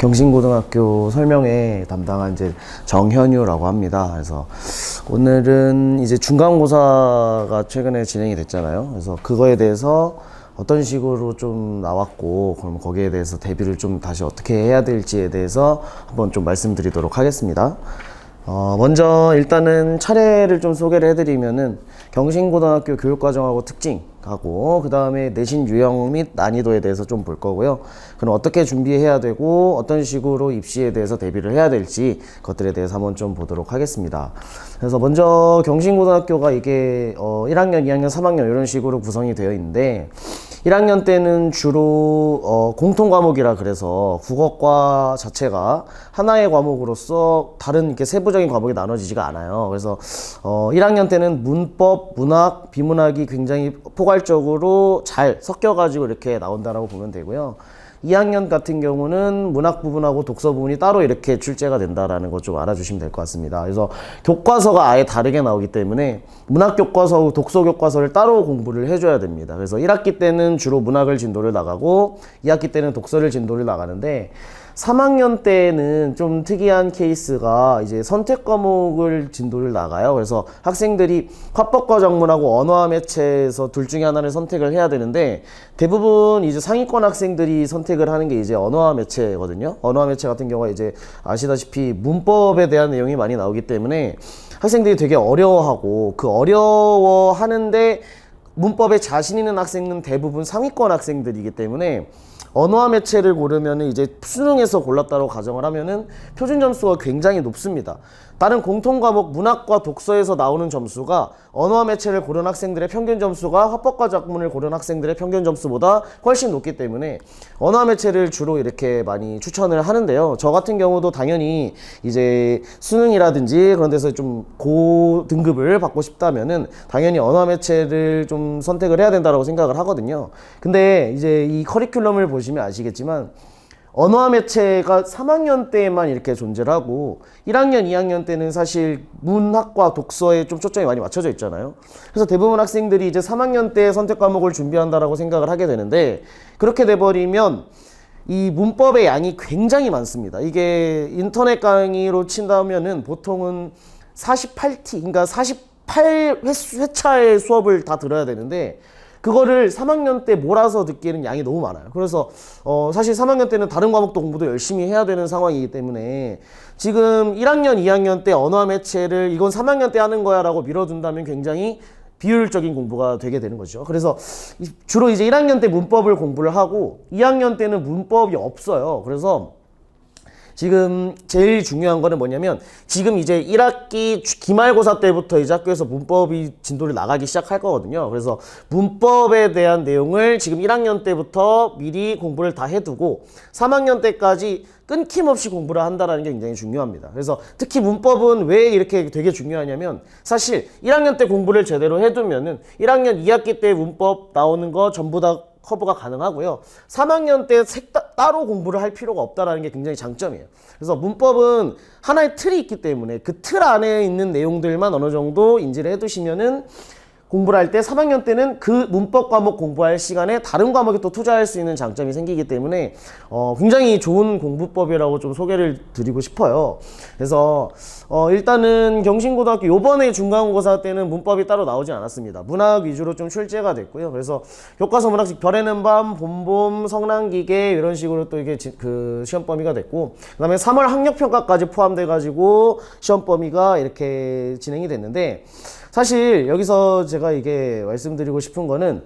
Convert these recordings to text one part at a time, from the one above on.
경신고등학교 설명회 담당한 이제 정현유라고 합니다. 그래서 오늘은 이제 중간고사가 최근에 진행이 됐잖아요. 그래서 그거에 대해서 어떤 식으로 좀 나왔고, 그럼 거기에 대해서 대비를 좀 다시 어떻게 해야 될지에 대해서 한번 좀 말씀드리도록 하겠습니다. 어, 먼저 일단은 차례를 좀 소개를 해드리면은 경신고등학교 교육과정하고 특징 하고 그 다음에 내신 유형 및 난이도에 대해서 좀 볼 거고요. 그럼 어떻게 준비해야 되고 어떤 식으로 입시에 대해서 대비를 해야 될지 것들에 대해서 한번 좀 보도록 하겠습니다. 그래서 먼저 경신고등학교가 이게 어, 1학년, 2학년, 3학년 이런 식으로 구성이 되어 있는데 1학년 때는 주로 어, 공통 과목이라 그래서 국어과 자체가 하나의 과목으로서 다른 이렇게 세부적인 과목이 나눠지지가 않아요. 그래서 어, 1학년 때는 문법, 문학, 비문학이 굉장히 포괄 적으로 잘 섞여가지고 이렇게 나온다라고 보면 되고요. 2학년 같은 경우는 문학 부분하고 독서 부분이 따로 이렇게 출제가 된다라는 것 좀 알아주시면 될 것 같습니다. 그래서 교과서가 아예 다르게 나오기 때문에 문학 교과서, 독서 교과서를 따로 공부를 해줘야 됩니다. 그래서 1학기 때는 주로 문학을 진도를 나가고 2학기 때는 독서를 진도를 나가는데 3학년 때는 좀 특이한 케이스가 이제 선택 과목을 진도를 나가요. 그래서 학생들이 화법과 작문하고 언어와 매체에서 둘 중에 하나를 선택을 해야 되는데 대부분 이제 상위권 학생들이 선택을 하는 게 이제 언어와 매체거든요. 언어와 매체 같은 경우가 이제 아시다시피 문법에 대한 내용이 많이 나오기 때문에 학생들이 되게 어려워하고 그 어려워하는데 문법에 자신 있는 학생은 대부분 상위권 학생들이기 때문에 언어와 매체를 고르면은 이제 수능에서 골랐다고 가정을 하면은 표준 점수가 굉장히 높습니다. 다른 공통 과목 문학과 독서에서 나오는 점수가 언어와 매체를 고른 학생들의 평균 점수가 화법과 작문을 고른 학생들의 평균 점수보다 훨씬 높기 때문에 언어와 매체를 주로 이렇게 많이 추천을 하는데요. 저 같은 경우도 당연히 이제 수능이라든지 그런 데서 좀 고등급을 받고 싶다면은 당연히 언어와 매체를 좀 선택을 해야 된다고 생각을 하거든요. 근데 이제 이 커리큘럼을 보시면 아시겠지만 언어와 매체가 3학년 때만 이렇게 존재를 하고 1학년, 2학년 때는 사실 문학과 독서에 좀 초점이 많이 맞춰져 있잖아요. 그래서 대부분 학생들이 이제 3학년 때 선택 과목을 준비한다라고 생각을 하게 되는데 그렇게 돼버리면 이 문법의 양이 굉장히 많습니다. 이게 인터넷 강의로 친다면은 보통은 48T, 그러니까 48 회차의 수업을 다 들어야 되는데 그거를 3학년 때 몰아서 듣기에는 양이 너무 많아요. 그래서 어 사실 3학년 때는 다른 과목도 공부도 열심히 해야 되는 상황이기 때문에 지금 1학년, 2학년 때 언어와 매체를 이건 3학년 때 하는 거야라고 밀어둔다면 굉장히 비효율적인 공부가 되게 되는 거죠. 그래서 이- 주로 이제 1학년 때 문법을 공부를 하고 2학년 때는 문법이 없어요. 그래서 지금 제일 중요한 거는 뭐냐면 지금 이제 1학기 주- 기말고사 때부터 이제 학교에서 문법이 진도를 나가기 시작할 거거든요. 그래서 문법에 대한 내용을 지금 1학년 때부터 미리 공부를 다 해두고 3학년 때까지 끊김없이 공부를 한다는 게 굉장히 중요합니다. 그래서 특히 문법은 왜 이렇게 되게 중요하냐면 사실 1학년 때 공부를 제대로 해두면은 1학년 2학기 때 문법 나오는 거 전부 다 커버가 가능하고요. 3학년 때 색, 따로 공부를 할 필요가 없다라는 게 굉장히 장점이에요. 그래서 문법은 하나의 틀이 있기 때문에 그 틀 안에 있는 내용들만 어느 정도 인지를 해두시면은 공부를 할 때 3학년 때는 그 문법 과목 공부할 시간에 다른 과목에 또 투자할 수 있는 장점이 생기기 때문에 어, 굉장히 좋은 공부법이라고 좀 소개를 드리고 싶어요. 그래서 어, 일단은 경신고등학교 요번에 중간고사 때는 문법이 따로 나오지 않았습니다. 문학 위주로 좀 출제가 됐고요. 그래서 교과서 문학식 별에는 밤, 봄봄, 성난기계 이런 식으로 또 이게 지- 그 시험 범위가 됐고 그다음에 3월 학력 평가까지 포함돼 가지고 시험 범위가 이렇게 진행이 됐는데 사실 여기서 제가 이게 말씀드리고 싶은 거는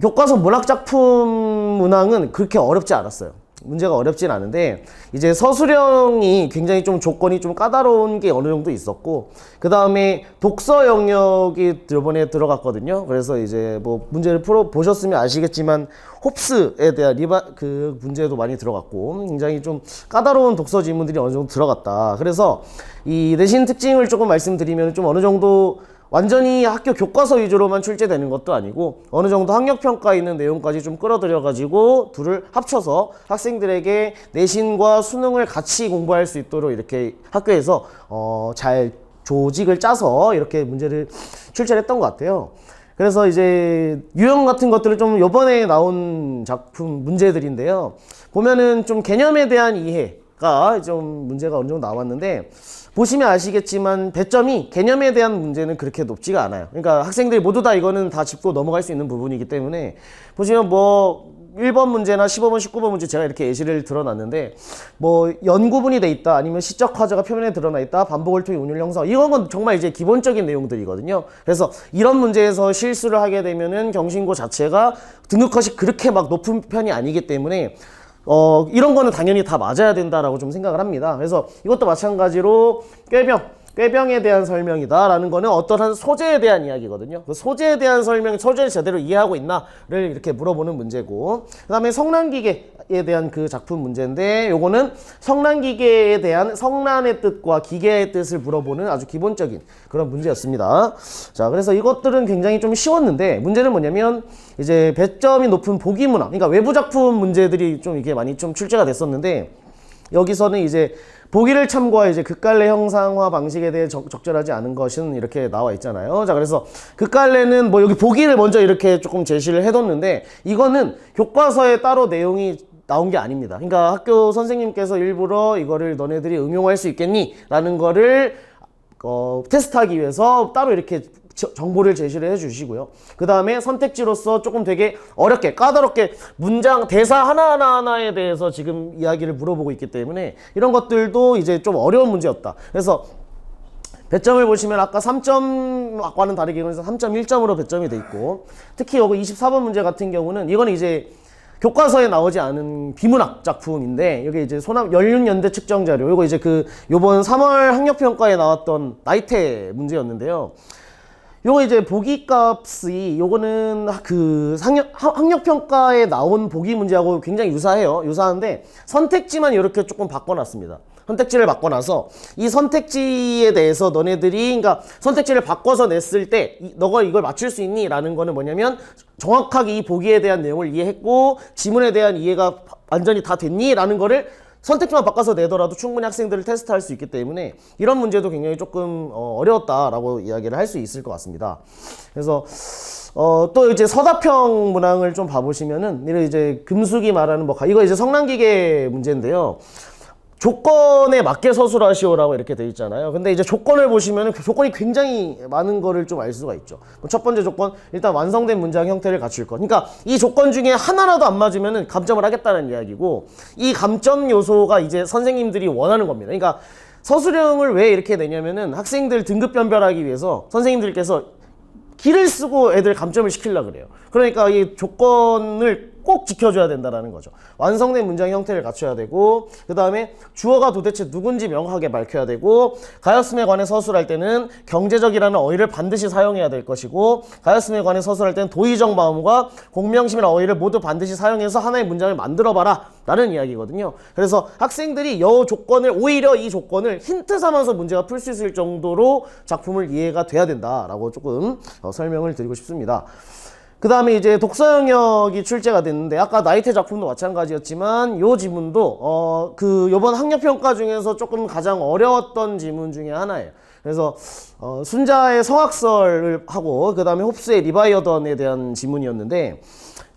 교과서 문학 작품 문항은 그렇게 어렵지 않았어요. 문제가 어렵진 않은데 이제 서술형이 굉장히 좀 조건이 좀 까다로운 게 어느 정도 있었고 그 다음에 독서 영역이 이번에 들어갔거든요. 그래서 이제 뭐 문제를 풀어 보셨으면 아시겠지만 홉스에 대한 리바 그 문제도 많이 들어갔고 굉장히 좀 까다로운 독서 지문들이 어느 정도 들어갔다. 그래서 이 내신 특징을 조금 말씀드리면 좀 어느 정도 완전히 학교 교과서 위주로만 출제되는 것도 아니고 어느 정도 학력 평가 있는 내용까지 좀 끌어들여 가지고 둘을 합쳐서 학생들에게 내신과 수능을 같이 공부할 수 있도록 이렇게 학교에서 어, 잘 조직을 짜서 이렇게 문제를 출제를 했던 것 같아요. 그래서 이제 유형 같은 것들을 좀 요번에 나온 작품 문제들인데요. 보면은 좀 개념에 대한 이해 가 좀 문제가 어느 정도 나왔는데 보시면 아시겠지만 배점이 개념에 대한 문제는 그렇게 높지가 않아요. 그러니까 학생들이 모두 다 이거는 다 짚고 넘어갈 수 있는 부분이기 때문에 보시면 뭐 1번 문제나 15번, 19번 문제 제가 이렇게 예시를 들어놨는데 뭐 연구분이 돼 있다 아니면 시적 화자가 표면에 드러나 있다 반복을 통해 운율 형성 이런 건 정말 이제 기본적인 내용들이거든요. 그래서 이런 문제에서 실수를 하게 되면은 경신고 자체가 등급컷이 그렇게 막 높은 편이 아니기 때문에 어, 이런 거는 당연히 다 맞아야 된다라고 좀 생각을 합니다. 그래서 이것도 마찬가지로 꾀병, 꾀병에 대한 설명이다라는 거는 어떠한 소재에 대한 이야기거든요. 그 소재에 대한 설명, 소재를 제대로 이해하고 있나를 이렇게 물어보는 문제고, 그 다음에 성난기계에 대한 그 작품 문제인데, 요거는 성난기계에 대한 성난의 뜻과 기계의 뜻을 물어보는 아주 기본적인 그런 문제였습니다. 자, 그래서 이것들은 굉장히 좀 쉬웠는데, 문제는 뭐냐면, 이제 배점이 높은 보기 문화, 그러니까 외부 작품 문제들이 좀 이게 많이 좀 출제가 됐었는데, 여기서는 이제 보기를 참고하 이제 극갈래 형상화 방식에 대해 적, 적절하지 않은 것은 이렇게 나와 있잖아요. 자, 그래서 극갈래는 뭐 여기 보기를 먼저 이렇게 조금 제시를 해뒀는데 이거는 교과서에 따로 내용이 나온 게 아닙니다. 그러니까 학교 선생님께서 일부러 이거를 너네들이 응용할 수 있겠니? 라는 거를 어, 테스트하기 위해서 따로 이렇게 저- 정보를 제시를 해주시고요. 그 다음에 선택지로서 조금 되게 어렵게 까다롭게 문장 대사 하나 하나 하나에 대해서 지금 이야기를 물어보고 있기 때문에 이런 것들도 이제 좀 어려운 문제였다. 그래서 배점을 보시면 아까 3점 아까와는 다르게 이건 3.1점으로 배점이 돼 있고 특히 여기 24번 문제 같은 경우는 이건 이제 교과서에 나오지 않은 비문학 작품인데 여기 이제 소남 연륜연대 측정 자료 이거 이제 그 요번 3월 학력 평가에 나왔던 나이테 문제였는데요. 요거 이제 보기 값이 요거는 그 학력, 학력 평가에 나온 보기 문제하고 굉장히 유사해요. 유사한데 선택지만 이렇게 조금 바꿔놨습니다. 선택지를 바꿔놔서 이 선택지에 대해서 너네들이 그러니까 선택지를 바꿔서 냈을 때 이- 너가 이걸 맞출 수 있니? 라는 거는 뭐냐면 정확하게 이 보기에 대한 내용을 이해했고 지문에 대한 이해가 완전히 다 됐니? 라는 거를 선택지만 바꿔서 내더라도 충분히 학생들을 테스트할 수 있기 때문에 이런 문제도 굉장히 조금 어, 려웠다라고 이야기를 할 수 있을 것 같습니다. 그래서 어, 또 이제 서다평 문항을 좀 봐보시면은 이런 이제 금숙이 말하는 뭐 가- 이거 이제 성난기계 문제인데요. 조건에 맞게 서술하시오라고 이렇게 돼 있잖아요. 근데 이제 조건을 보시면은 그 조건이 굉장히 많은 거를 좀 알 수가 있죠. 뭐첫 번째 조건 일단 완성된 문장 형태를 갖출 것. 그러니까 이 조건 중에 하나라도 안 맞으면은 감점을 하겠다는 이야기고 이 감점 요소가 이제 선생님들이 원하는 겁니다. 그러니까 서술형을 왜 이렇게 내냐면은 학생들 등급 변별하기 위해서 선생님들께서 기를 쓰고 애들 감점을 시키려 그래요. 그러니까 이 조건을 꼭 지켜줘야 된다라는 거죠. 완성된 문장 형태를 갖춰야 되고, 그 다음에 주어가 도대체 누군지 명확하게 밝혀야 되고, 가였음에 관해 서술할 때는 경제적이라는 어휘를 반드시 사용해야 될 것이고, 가였음에 관해 서술할 때는 도의적 마음과 공명심이라는 어휘를 모두 반드시 사용해서 하나의 문장을 만들어봐라. 라는 이야기거든요. 그래서 학생들이 여 조건을, 오히려 이 조건을 힌트 삼아서 문제가 풀 수 있을 정도로 작품을 이해가 돼야 된다라고 조금 어, 설명을 드리고 싶습니다. 그 다음에 이제 독서 영역이 출제가 됐는데 아까 나이테 작품도 마찬가지였지만 요 지문도 어 그 요번 학력 평가 중에서 조금 가장 어려웠던 지문 중에 하나예요. 그래서 어 순자의 성악설을 하고 그 다음에 홉스의 리바이어던에 대한 지문이었는데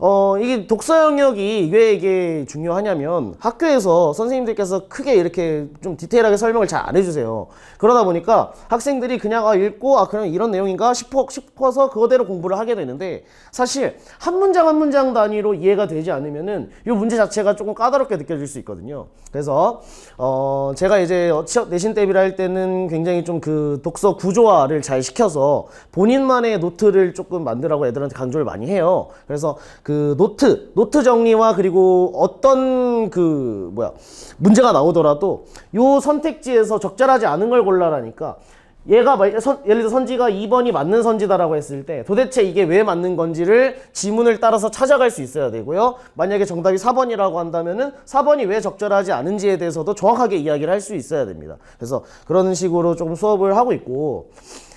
어, 이게 독서 영역이 왜 이게 중요하냐면 학교에서 선생님들께서 크게 이렇게 좀 디테일하게 설명을 잘 안 해주세요. 그러다 보니까 학생들이 그냥 아, 읽고 아, 그냥 이런 내용인가 싶어, 싶어서 그거대로 공부를 하게 되는데 사실 한 문장 한 문장 단위로 이해가 되지 않으면은 이 문제 자체가 조금 까다롭게 느껴질 수 있거든요. 그래서 어, 제가 이제 취업 내신 대비를 할 때는 굉장히 좀 그 독서 구조화를 잘 시켜서 본인만의 노트를 조금 만들라고 애들한테 강조를 많이 해요. 그래서 그 노트, 노트 정리와 그리고 어떤 그 뭐야 문제가 나오더라도 요 선택지에서 적절하지 않은 걸 골라라니까 얘가 마- 선- 예를 들어 선지가 2번이 맞는 선지다라고 했을 때 도대체 이게 왜 맞는 건지를 지문을 따라서 찾아갈 수 있어야 되고요. 만약에 정답이 4번이라고 한다면은 4번이 왜 적절하지 않은지에 대해서도 정확하게 이야기를 할 수 있어야 됩니다. 그래서 그런 식으로 조금 수업을 하고 있고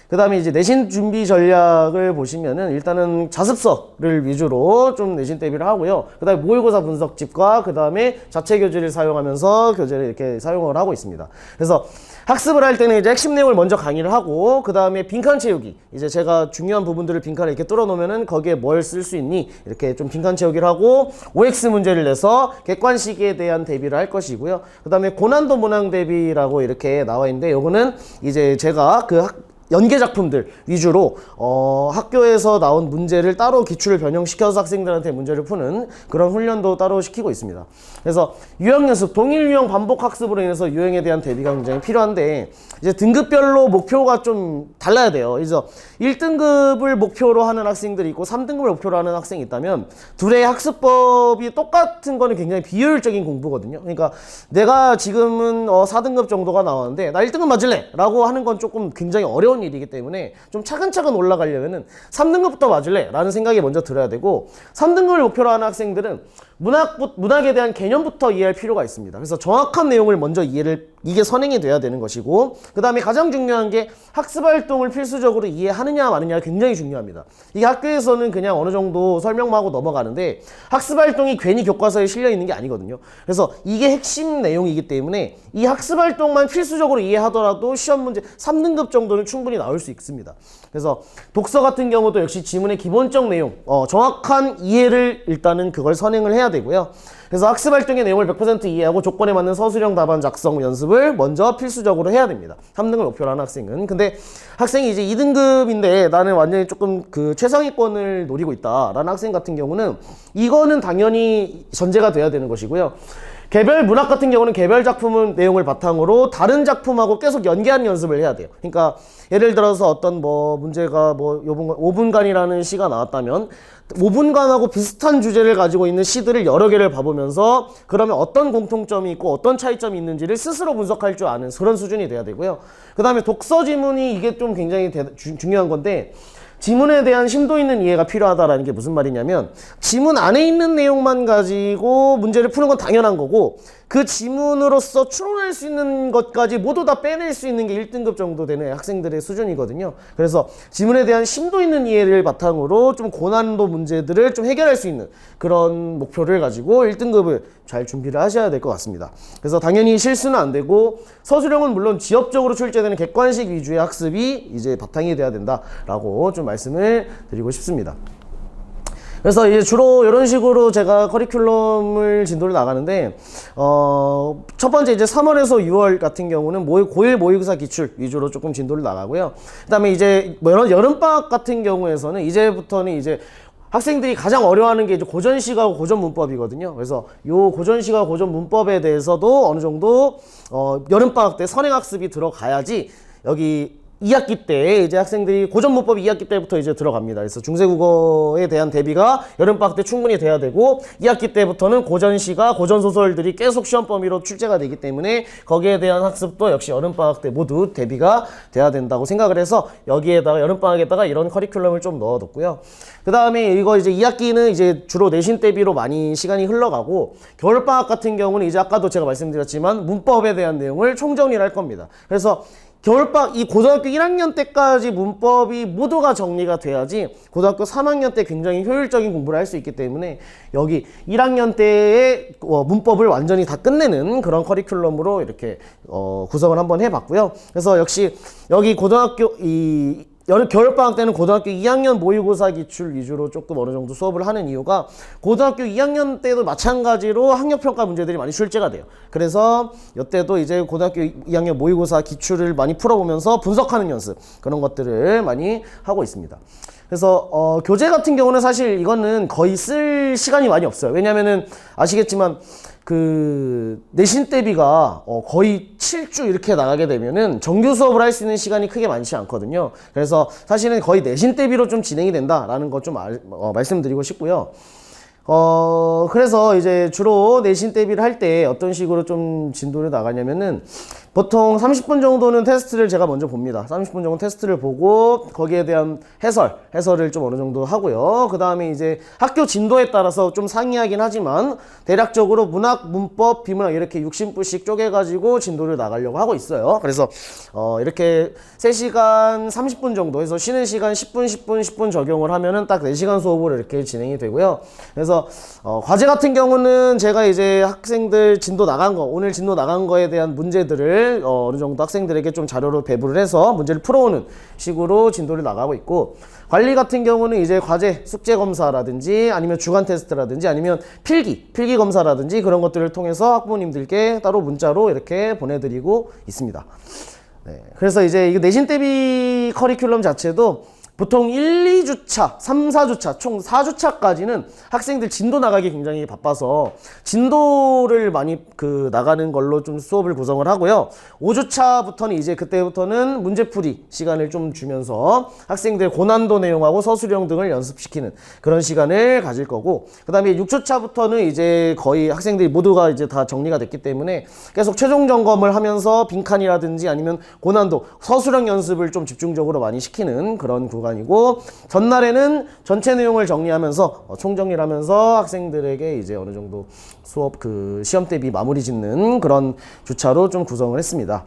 그 다음에 이제 내신 준비 전략을 보시면은 일단은 자습서를 위주로 좀 내신 대비를 하고요. 그 다음에 모의고사 분석집과 그 다음에 자체 교재를 사용하면서 교재를 이렇게 사용을 하고 있습니다. 그래서 학습을 할 때는 이제 핵심 내용을 먼저 강의를 하고 그 다음에 빈칸 채우기 이제 제가 중요한 부분들을 빈칸에 이렇게 뚫어 놓으면은 거기에 뭘 쓸 수 있니 이렇게 좀 빈칸 채우기를 하고 OX 문제를 내서 객관식에 대한 대비를 할 것이고요 그 다음에 고난도 문항 대비라고 이렇게 나와 있는데 요거는 이제 제가 그 학, 연계 작품들 위주로 어, 학교에서 나온 문제를 따로 기출을 변형시켜서 학생들한테 문제를 푸는 그런 훈련도 따로 시키고 있습니다. 그래서 유형 연습, 동일 유형 반복 학습으로 인해서 유형에 대한 대비가 굉장히 필요한데 이제 등급별로 목표가 좀 달라야 돼요. 그래서 1등급을 목표로 하는 학생들이 있고 3등급을 목표로 하는 학생이 있다면 둘의 학습법이 똑같은 거는 굉장히 비효율적인 공부거든요. 그러니까 내가 지금은 어, 4등급 정도가 나왔는데 나 1등급 맞을래? 라고 하는 건 조금 굉장히 어려운 일이기 때문에 좀 차근차근 올라가려면은 3등급부터 맞을래? 라는 생각이 먼저 들어야 되고 3등급을 목표로 하는 학생들은 문학, 문학에 대한 개념부터 이해할 필요가 있습니다. 그래서 정확한 내용을 먼저 이해를, 이게 선행이 돼야 되는 것이고, 그 다음에 가장 중요한 게 학습 활동을 필수적으로 이해하느냐 마느냐가 굉장히 중요합니다. 이게 학교에서는 그냥 어느 정도 설명만 하고 넘어가는데, 학습 활동이 괜히 교과서에 실려 있는 게 아니거든요. 그래서 이게 핵심 내용이기 때문에 이 학습 활동만 필수적으로 이해하더라도 시험 문제 3등급 정도는 충분히 나올 수 있습니다. 그래서 독서 같은 경우도 역시 지문의 기본적 내용, 어, 정확한 이해를 일단은 그걸 선행을 해야 되고요. 그래서 학습 활동의 내용을 100% 이해하고 조건에 맞는 서술형 답안 작성 연습을 먼저 필수적으로 해야 됩니다. 3등을 목표로 하는 학생은. 근데 학생이 이제 2등급인데 나는 완전히 조금 그 최상위권을 노리고 있다라는 학생 같은 경우는 이거는 당연히 전제가 돼야 되는 것이고요. 개별 문학 같은 경우는 개별 작품은 내용을 바탕으로 다른 작품하고 계속 연계하는 연습을 해야 돼요. 그러니까 예를 들어서 어떤 뭐 문제가 뭐 요번 5분간이라는 시가 나왔다면 5분간하고 비슷한 주제를 가지고 있는 시들을 여러 개를 봐보면서 그러면 어떤 공통점이 있고 어떤 차이점이 있는지를 스스로 분석할 줄 아는 그런 수준이 돼야 되고요. 그 다음에 독서 지문이 이게 좀 굉장히 대, 주, 중요한 건데 지문에 대한 심도 있는 이해가 필요하다라는 게 무슨 말이냐면 지문 안에 있는 내용만 가지고 문제를 푸는 건 당연한 거고 그 지문으로서 추론할 수 있는 것까지 모두 다 빼낼 수 있는 게 1등급 정도 되는 학생들의 수준이거든요. 그래서 지문에 대한 심도 있는 이해를 바탕으로 좀 고난도 문제들을 좀 해결할 수 있는 그런 목표를 가지고 1등급을 잘 준비를 하셔야 될 것 같습니다. 그래서 당연히 실수는 안 되고 서술형은 물론 지엽적으로 출제되는 객관식 위주의 학습이 이제 바탕이 돼야 된다라고 좀 말씀을 드리고 싶습니다. 그래서 이제 주로 이런 식으로 제가 커리큘럼을 진도를 나가는데 어, 첫 번째 이제 3월에서 6월 같은 경우는 모의, 고1 모의고사 기출 위주로 조금 진도를 나가고요. 그다음에 이제 뭐 여름 방학 같은 경우에서는 이제부터는 이제 학생들이 가장 어려워하는 게 이제 고전시하고 고전 문법이거든요. 그래서 요 고전시가 고전 문법에 대해서도 어느 정도 어, 여름 방학 때 선행 학습이 들어가야지 여기 2학기 때 이제 학생들이 고전 문법 2학기 때부터 이제 들어갑니다. 그래서 중세국어에 대한 대비가 여름방학 때 충분히 돼야 되고 2학기 때부터는 고전시가 고전 소설들이 계속 시험 범위로 출제가 되기 때문에 거기에 대한 학습도 역시 여름방학 때 모두 대비가 돼야 된다고 생각을 해서 여기에다가 여름방학에다가 이런 커리큘럼을 좀 넣어뒀고요. 그 다음에 이거 이제 2학기는 이제 주로 내신 대비로 많이 시간이 흘러가고 겨울방학 같은 경우는 이제 아까도 제가 말씀드렸지만 문법에 대한 내용을 총정리를 할 겁니다. 그래서 겨울방 이 고등학교 1학년 때까지 문법이 모두가 정리가 돼야지 고등학교 3학년 때 굉장히 효율적인 공부를 할 수 있기 때문에 여기 1학년 때의 어, 문법을 완전히 다 끝내는 그런 커리큘럼으로 이렇게 어, 구성을 한번 해봤고요. 그래서 역시 여기 고등학교 이 여름 겨울 방학 때는 고등학교 2학년 모의고사 기출 위주로 조금 어느 정도 수업을 하는 이유가 고등학교 2학년 때도 마찬가지로 학력 평가 문제들이 많이 출제가 돼요. 그래서 이때도 이제 고등학교 2학년 모의고사 기출을 많이 풀어보면서 분석하는 연습 그런 것들을 많이 하고 있습니다. 그래서 어, 교재 같은 경우는 사실 이거는 거의 쓸 시간이 많이 없어요. 왜냐면은 아시겠지만 그 내신 대비가 어 거의 7주 이렇게 나가게 되면은 정규 수업을 할 수 있는 시간이 크게 많지 않거든요. 그래서 사실은 거의 내신 대비로 좀 진행이 된다라는 거좀 어, 말씀드리고 싶고요. 어, 그래서 이제 주로 내신 대비를 할 때 어떤 식으로 좀 진도를 나가냐면은 보통 30분 정도는 테스트를 제가 먼저 봅니다. 30분 정도 테스트를 보고 거기에 대한 해설, 해설을 좀 어느 정도 하고요. 그 다음에 이제 학교 진도에 따라서 좀 상이하긴 하지만 대략적으로 문학, 문법, 비문학 이렇게 60분씩 쪼개가지고 진도를 나가려고 하고 있어요. 그래서 어 이렇게 3시간 30분 정도 해서 쉬는 시간 10분, 10분, 10분 적용을 하면은 딱 4시간 수업으로 이렇게 진행이 되고요. 그래서 어 과제 같은 경우는 제가 이제 학생들 진도 나간 거, 오늘 진도 나간 거에 대한 문제들을 어, 어느 정도 학생들에게 좀 자료로 배부를 해서 문제를 풀어오는 식으로 진도를 나가고 있고 관리 같은 경우는 이제 과제, 숙제 검사라든지 아니면 주간 테스트라든지 아니면 필기, 필기 검사라든지 그런 것들을 통해서 학부모님들께 따로 문자로 이렇게 보내드리고 있습니다. 네, 그래서 이제 이 내신 대비 커리큘럼 자체도 보통 1, 2주차, 3, 4주차, 총 4주차까지는 학생들 진도 나가기 굉장히 바빠서 진도를 많이 그 나가는 걸로 좀 수업을 구성을 하고요. 5주차부터는 이제 그때부터는 문제풀이 시간을 좀 주면서 학생들 고난도 내용하고 서술형 등을 연습시키는 그런 시간을 가질 거고 그다음에 6주차부터는 이제 거의 학생들이 모두가 이제 다 정리가 됐기 때문에 계속 최종 점검을 하면서 빈칸이라든지 아니면 고난도 서술형 연습을 좀 집중적으로 많이 시키는 그런 구 간이고 전날에는 전체 내용을 정리하면서 어, 총정리를 하면서 학생들에게 이제 어느 정도 수업 그 시험 대비 마무리 짓는 그런 주차로 좀 구성을 했습니다.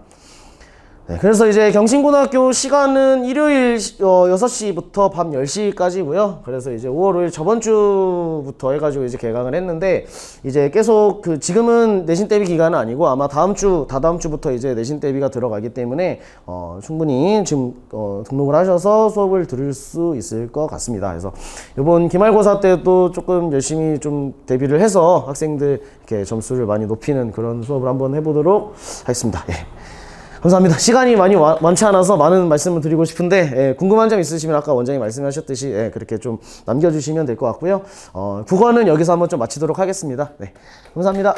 네, 그래서 이제 경신고등학교 시간은 일요일 시- 어, 6시부터 밤 10시까지고요. 그래서 이제 5월 5일 저번 주부터 해가지고 이제 개강을 했는데 이제 계속 그 지금은 내신 대비 기간은 아니고 아마 다음 주, 다다음 주부터 이제 내신 대비가 들어가기 때문에 어, 충분히 지금 어, 등록을 하셔서 수업을 들을 수 있을 것 같습니다. 그래서 이번 기말고사 때도 조금 열심히 좀 대비를 해서 학생들 이렇게 점수를 많이 높이는 그런 수업을 한번 해보도록 하겠습니다. 예. 감사합니다. 시간이 많이 와- 많지 않아서 많은 말씀을 드리고 싶은데 예, 궁금한 점 있으시면 아까 원장님 말씀하셨듯이 예, 그렇게 좀 남겨주시면 될 것 같고요. 어, 국어는 여기서 한번 좀 마치도록 하겠습니다. 네, 감사합니다.